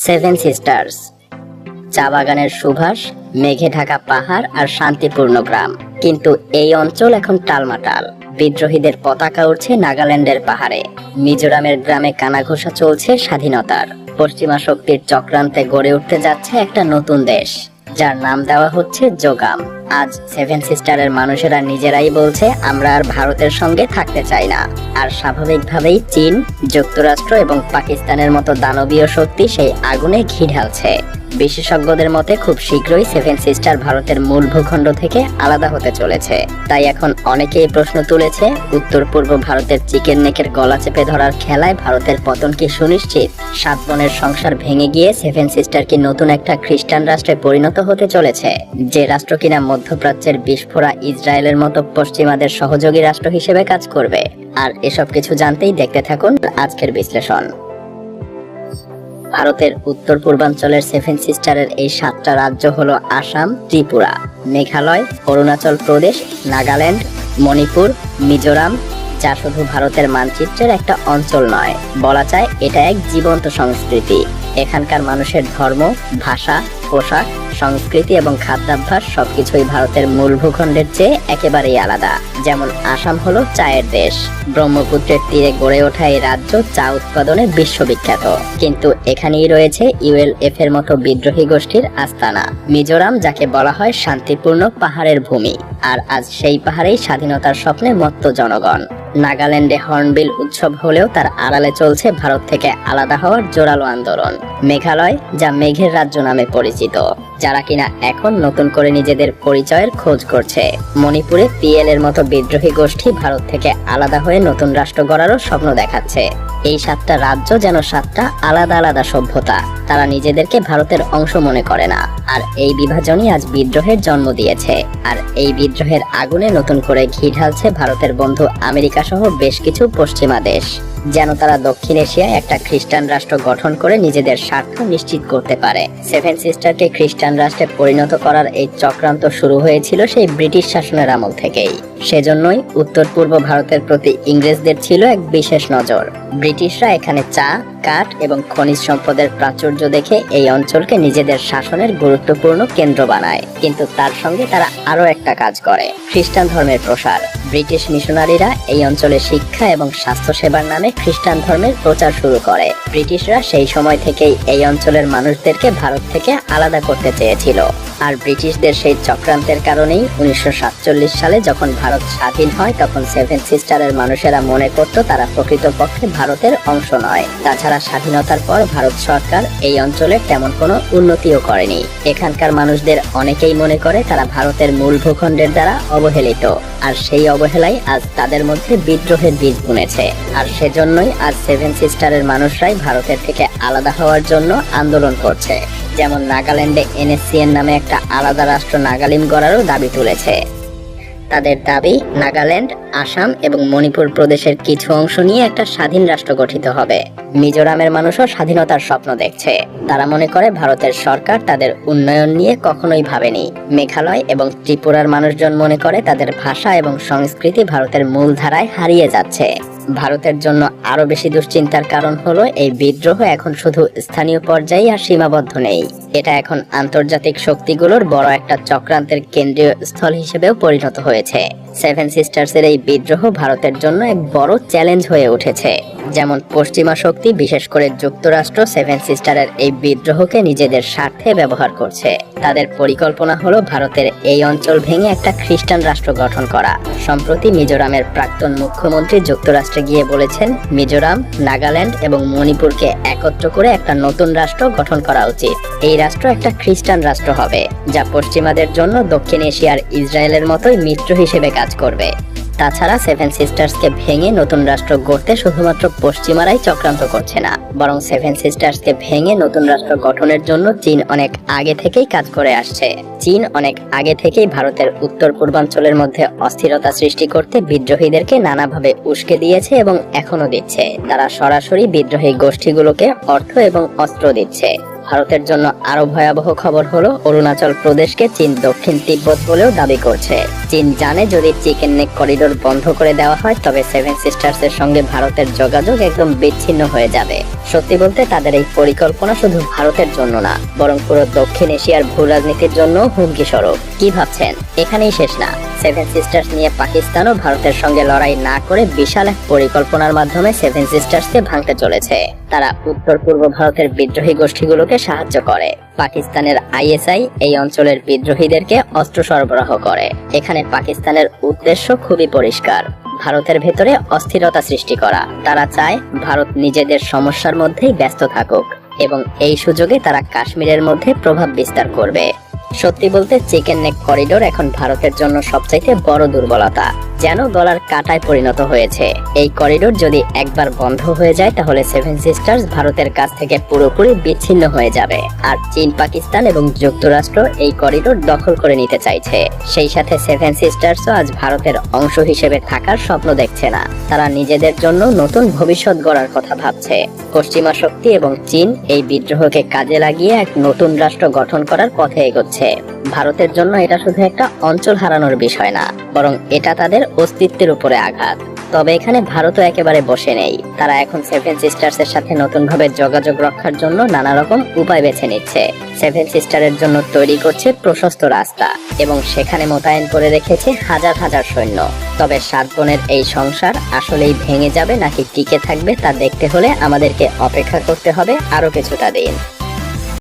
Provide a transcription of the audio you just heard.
Seven sisters চা বাগানের সুভাষ, মেঘে ঢাকা পাহাড় আর শান্তিপূর্ণ গ্রাম। কিন্তু এই অঞ্চল এখন টালমাটাল। বিদ্রোহীদের পতাকা উঠছে নাগাল্যান্ডের পাহাড়ে। মিজোরামের গ্রামে কানাঘোষা চলছে স্বাধীনতার। পশ্চিমা শক্তির চক্রান্তে গড়ে উঠতে যাচ্ছে একটা নতুন দেশ। যার নাম দেওয়া হচ্ছে জোগাম। আজ সেভেন সিস্টারের মানুষেরা নিজেরাই বলছে, আমরা আর ভারতের সঙ্গে থাকতে চাই না। আর স্বাভাবিকভাবেই চীন, যুক্তরাষ্ট্র এবং পাকিস্তানের মতো দানবীয় শক্তি সেই আগুনে ঘি ঢালছে। বিশেষজ্ঞদের মতে খুব শীঘ্রই সেভেন সিস্টার ভারতের মূল ভূখণ্ড থেকে আলাদা হতে চলেছে। তাই এখন অনেকেই প্রশ্ন তুলেছে, উত্তর পূর্ব ভারতের চিকেন নেকের গলা চেপে ধরার খেলায় ভারতের পতন কি সুনিশ্চিত? সাত বোনের সংসার ভেঙে গিয়ে সেভেন সিস্টার কি নতুন একটা খ্রিস্টান রাষ্ট্রে পরিণত হতে চলেছে? যে রাষ্ট্র কিনা মধ্যপ্রাচ্যের বিস্ফোরা ইসরায়েলের মতো পশ্চিমাদের সহযোগী রাষ্ট্র হিসেবে কাজ করবে। আর এসব কিছু জানতেই দেখতে থাকুন আজকের বিশ্লেষণ। ভারতের উত্তর পূর্বাঞ্চলের সেভেন সিস্টারের এই সাতটা রাজ্য হল আসাম, ত্রিপুরা, মেঘালয়, অরুণাচল প্রদেশ, নাগাল্যান্ড, মণিপুর, মিজোরাম, যা শুধু ভারতের মানচিত্রের একটা অঞ্চল নয়, বলা যায় এটা এক জীবন্ত সংস্কৃতি। এখানকার মানুষের ধর্ম, ভাষা, পোশাক সংস্কৃতি এবং খাদ্যাভ্যাস সবকিছুই ভারতের মূল ভূখণ্ডের চেয়ে একেবারেই আলাদা। যেমন আসাম হলো চায়ের দেশ। ব্রহ্মপুত্রের তীরে গড়ে ওঠা এই রাজ্য চা উৎপাদনে বিশ্ববিখ্যাত। কিন্তু এখানেই রয়েছে ইউএলএফ এর মতো বিদ্রোহী গোষ্ঠীর আস্তানা। মিজোরাম, যাকে বলা হয় শান্তিপূর্ণ পাহাড়ের ভূমি। আর আজ সেই পাহাড়েই স্বাধীনতার স্বপ্নে মত্ত জনগণ। নাগাল্যান্ডে হর্নবিল উৎসব হলেও তার আড়ালে চলছে ভারত থেকে আলাদা হওয়ার জোরালো আন্দোলন, মেঘালয় যা মেঘের রাজ্য নামে পরিচিত, যারা কিনা এখন নতুন করে নিজেদের পরিচয়ের খোঁজ করছে। মণিপুরে পিএল এর মতো বিদ্রোহী গোষ্ঠী ভারত থেকে আলাদা হয়ে নতুন রাষ্ট্র গড়ারও স্বপ্ন দেখাচ্ছে। এই সাতটা রাজ্য যেন সাতটা আলাদা আলাদা সভ্যতা। তারা নিজেদেরকে ভারতের অংশ মনে করে না। আর এই বিভাজনই আজ বিদ্রোহের জন্ম দিয়েছে। আর এই বিদ্রোহের আগুনে নতুন করে ঘি ঢালছে ভারতের বন্ধু আমেরিকা সহ বেশ কিছু পশ্চিমা দেশ। যেন তারা দক্ষিণ এশিয়ায় একটা খ্রিস্টান রাষ্ট্র গঠন করে নিজেদের স্বার্থ নিশ্চিত করতে পারে। সেভেন সিস্টারকে খ্রিস্টান রাষ্ট্রে পরিণত করার এই চক্রান্ত শুরু হয়েছিল সেই ব্রিটিশ শাসনের আমল থেকেই। সেজন্যই উত্তর পূর্ব ভারতের প্রতি ইংরেজদের ছিল এক বিশেষ নজর। ব্রিটিশরা এখানে চা, কাঠ এবং খনিজ সম্পদের প্রাচুর্য দেখে এই অঞ্চলকে নিজেদের শাসনের গুরুত্বপূর্ণ কেন্দ্র বানায়। কিন্তু তার সঙ্গে তারা আরও একটা কাজ করে, খ্রিস্টান ধর্মের প্রসার। ব্রিটিশ মিশনারিরা এই অঞ্চলে শিক্ষা এবং স্বাস্থ্য সেবার নামে খ্রিস্টান ধর্মের প্রচার শুরু করে। ব্রিটিশরা সেই সময় থেকেই এই অঞ্চলের মানুষদেরকে ভারত থেকে আলাদা করতে চেয়েছিল। আর ব্রিটিশদের সেই চক্রান্তের কারণেই উনিশশো সাতচল্লিশ সালে যখন ভারত স্বাধীন হয়, তখন সেভেন সিস্টারের মানুষেরা মনে করত তারা প্রকৃতপক্ষে ভারতের অংশ নয়। তাছাড়া স্বাধীনতার পর ভারত সরকার এই অঞ্চলের তেমন কোনো উন্নতিও করেনি। এখানকার মানুষদের অনেকেই মনে করে তারা ভারতের মূল ভূখণ্ডের দ্বারা অবহেলিত, আর সেই অবহেলাই আজ তাদের মধ্যে বিদ্রোহের বীজ বুনেছে। আর সেজন্যই আজ সেভেন সিস্টারের মানুষরাই ভারতের থেকে আলাদা হওয়ার জন্য আন্দোলন করছে। যেমন নাগাল্যান্ডে এনএসসিএন নামে একটা আলাদা রাষ্ট্র নাগালিম গড়ারও দাবি তুলেছে। তাদের দাবি, নাগাল্যান্ড, আসাম এবং মণিপুর প্রদেশের কিছু অংশ নিয়ে একটা স্বাধীন রাষ্ট্র গঠিত হবে। মিজোরামের মানুষও স্বাধীনতার স্বপ্ন দেখছে। তারা মনে করে ভারতের সরকার তাদের উন্নয়ন নিয়ে কখনোই ভাবেনি। মেঘালয় এবং ত্রিপুরার মানুষজন মনে করে তাদের ভাষা এবং সংস্কৃতি ভারতের মূলধারায় হারিয়ে যাচ্ছে। ভারতের জন্য আরও বেশি দুশ্চিন্তার কারণ হলো এই বিদ্রোহ এখন শুধু স্থানীয় পর্যায়ে আর সীমাবদ্ধ নেই। এটা এখন আন্তর্জাতিক শক্তিগুলোর বড় একটা চক্রান্তের কেন্দ্রীয় স্থল হিসেবেও পরিণত হয়েছে। সেভেন সিস্টার্সের এই বিদ্রোহ ভারতের জন্য এক বড় চ্যালেঞ্জ হয়ে উঠেছে। যেমন পশ্চিমা শক্তি, বিশেষ করে যুক্তরাষ্ট্র সেভেন সিস্টারের এই বিদ্রোহকে নিজেদের স্বার্থে ব্যবহার করছে। তাদের পরিকল্পনা হলো ভারতের এই অঞ্চল ভেঙে একটা খ্রিস্টান রাষ্ট্র গঠন করা। সম্প্রতি মিজোরামের প্রাক্তন মুখ্যমন্ত্রী যুক্তরাষ্ট্রে গিয়ে বলেছেন, মিজোরাম, নাগাল্যান্ড এবং মণিপুরকে একত্র করে একটা নতুন রাষ্ট্র গঠন করা উচিত। এই রাষ্ট্র একটা খ্রিস্টান রাষ্ট্র হবে, যা পশ্চিমাদের জন্য দক্ষিণ এশিয়ার ইসরায়েলের মতোই মিত্র হিসেবে কাজ করবে। তাছাড়া সেভেন সিস্টার্সকে ভেঙে নতুন রাষ্ট্র গড়তে শুধুমাত্র পশ্চিমারাই চক্রান্ত করছে না, বরং সেভেন সিস্টার্সকে ভেঙে নতুন রাষ্ট্র গঠনের জন্য চীন অনেক আগে থেকেই কাজ করে আসছে। চীন অনেক আগে থেকেই ভারতের উত্তর পূর্বাঞ্চলের মধ্যে অস্থিরতা সৃষ্টি করতে বিদ্রোহীদেরকে নানাভাবে উস্কে দিয়েছে এবং এখনও দিচ্ছে। তারা সরাসরি বিদ্রোহী গোষ্ঠীগুলোকে অর্থ এবং অস্ত্র দিচ্ছে। ভারতের জন্য আরও ভয়াবহ খবর হলো, অরুণাচল প্রদেশকে চীন দক্ষিণ তিব্বত বলেও দাবি করছে। চীন জানে যদি চিকেন নেক করিডোর বন্ধ করে দেওয়া হয়, তবে সেভেন সিস্টার্স এর সঙ্গে ভারতের যোগাযোগ একদম বিচ্ছিন্ন হয়ে যাবে। সত্যি বলতে তাদের এই পরিকল্পনা শুধু ভারতের জন্য না, বরং পুরো দক্ষিণ এশিয়ার ভূ রাজনীতির জন্য হুমকি স্বরূপ কি ভাবছেন? এখানেই শেষ না। সেভেন সিস্টার্স নিয়ে পাকিস্তানও ভারতের সঙ্গে লড়াই না করে বিশাল এক পরিকল্পনার মাধ্যমে সেভেন সিস্টার্সকে ভাঙতে চলেছে। তারা উত্তর পূর্ব ভারতের বিদ্রোহী গোষ্ঠীগুলোকে সাহায্য করে। পাকিস্তানের আইএসআই এই অঞ্চলের বিদ্রোহীদেরকে অস্ত্র সরবরাহ করে। এখানে পাকিস্তানের উদ্দেশ্য খুবই পরিষ্কার। ভারতের ভেতরে অস্থিরতা সৃষ্টি করা। তারা চায় ভারত নিজেদের সমস্যার মধ্যেই ব্যস্ত থাকুক এবং এই সুযোগে তারা কাশ্মীরের মধ্যে প্রভাব বিস্তার করবে। সত্যি বলতে, চিকেন নেক করিডোর এখন ভারতের জন্য সবচাইতে বড় দুর্বলতা। যেন গলার কাটায় পরিণত হয়েছে। এই করিডোর যদি একবার বন্ধ হয়ে যায়, তাহলে সেভেন সিস্টার্স ভারতের কাছ থেকে পুরোপুরি বিচ্ছিন্ন হয়ে যাবে। আর চীন, পাকিস্তান এবং যুক্তরাষ্ট্র এই করিডোর দখল করে নিতে চাইছে। সেই সাথে সেভেন সিস্টার্সও আজ ভারতের অংশ হিসেবে থাকার স্বপ্ন দেখছে না। তারা নিজেদের জন্য নতুন ভবিষ্যৎ গড়ার কথা ভাবছে। পশ্চিমা শক্তি এবং চীন এই বিদ্রোহকে কাজে লাগিয়ে এক নতুন রাষ্ট্র গঠন করার পথে এগোচ্ছে। ভারতের জন্য এটা শুধু একটা অঞ্চল হারানোর বিষয় না, বরং এটা তাদের অস্তিত্বের উপরে আঘাত। তবে এখানে ভারতও একেবারে বসে নেই। তারা এখন সেভেন সিস্টার্স এর সাথে নতুন ভাবে যোগাযোগ রক্ষার জন্য নানা রকম উপায় বেছে নিচ্ছে। সেভেন সিস্টারের জন্য তৈরি করছে প্রশস্ত রাস্তা এবং সেখানে মোতায়েন করে রেখেছে হাজার হাজার সৈন্য। তবে সাত বোনের এই সংসার আসলেই ভেঙে যাবে নাকি টিকে থাকবে তা দেখতে হলে আমাদেরকে অপেক্ষা করতে হবে আরও কিছুটা দিন।